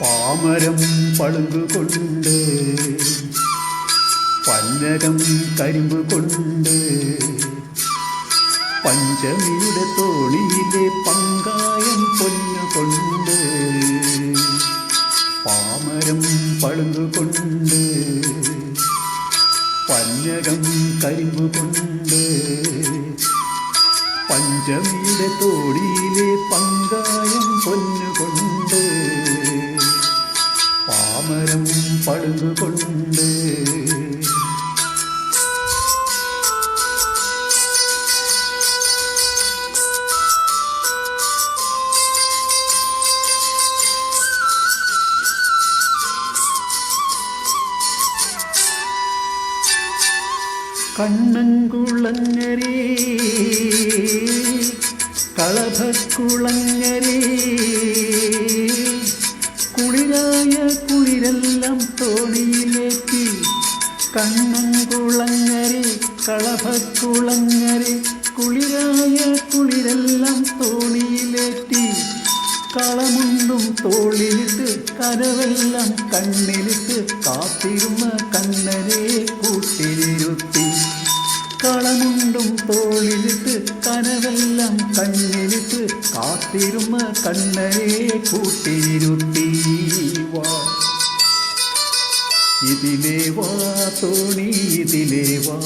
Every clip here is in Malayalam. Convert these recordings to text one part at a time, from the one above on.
പാമരം പളുങ്കുകൊണ്ട് പന്നരം കരിമ്പ് കൊണ്ട് പഞ്ചമിയുടെ തോണിയിലെ പങ്കായം പന്നകം കരിമ്പ് കൊണ്ട് പഞ്ചമിയുടെ തോടിയിലെ പങ്കായം പൊന്നുകൊണ്ട് പാമരം പളുങ്കുകൊണ്ട് കണ്ണൻകുളങ്ങരേ കളഭക്കുളങ്ങരേ കുളിരായ കുളിരെല്ലാം തോണിയിലേക്ക് കണ്ണൻകുളങ്ങരേ കളഭക്കുളങ്ങരേ കുളിരായ കുളിരെല്ലാം തോണിയിലേറ്റി കളമുണ്ടും തോളിലിട്ട് കരവെല്ലാം കണ്ണിലിട്ട് കാത്തിരുന്ന കണ്ണരെ കൂട്ടിലിരുത്തി കളമുണ്ടും തോളിലിട്ട് കനവെല്ലാം കണ്ണിലിട്ട് കാത്തിരുമ കണ്ണരെ കൂട്ടിയിരുത്തി. വാ. ഇതിലേ വാ തോണി ഇതിലേ വാ.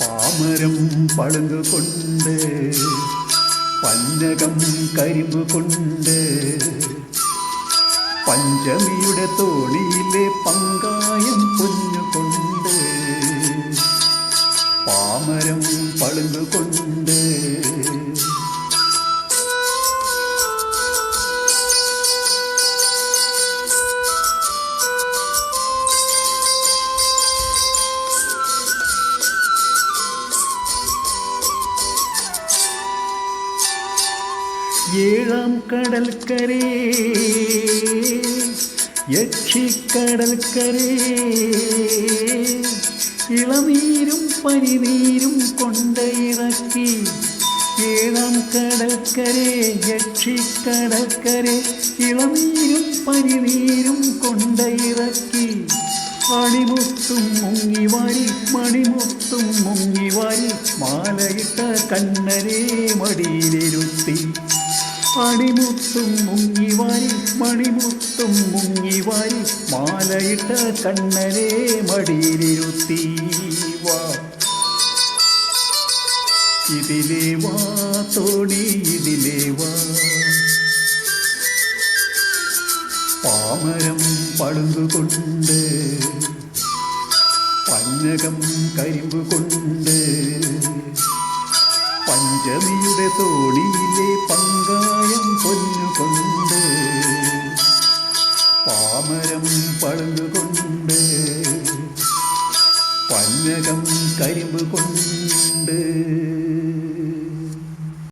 പാമരം പളുങ്ക് കൊണ്ട് പന്നകം കരിമ്പ് കൊണ്ട് പഞ്ചമിയുടെ തോണിയിലെ പങ്കായം പളുങ്ക് കൊണ്ട്. ഏഴാം കടൽക്കരേ യക്ഷിക്കടൽക്കരേ. ഇളനീരും പനിനീരും കൊണ്ടയിറക്കി ഏഴാം കടൽക്കരെ യക്ഷിക്കടൽക്കരെ ഇളനീരും പനിനീരും കൊണ്ടയിറക്കി. മണിമുത്തും മുങ്ങിവാരി മണിമുത്തും മുങ്ങിവാരി മാലയിട്ട കണ്ണരെ മടിയിലിരുത്തി. അണിമുത്തും മുങ്ങിവാരി മണിമുത്തും മുങ്ങിവാരി മാലയിട്ട കണ്ണനെ മടിയിലിരുത്തി. ഇതിലേ വാ തോണി ഇതിലേ വാ. പാമരം പളുങ്കുകൊണ്ട് പഞ്ഞകം കരിമ്പ് കൊണ്ട് പഞ്ചമിയുടെ തോണിയിലെ പങ്കായം പൊന്നുകൊണ്ട് പാമരം പളുങ്കുകൊണ്ട് പഞ്ഞകം കരിമ്പ് കൊണ്ട്.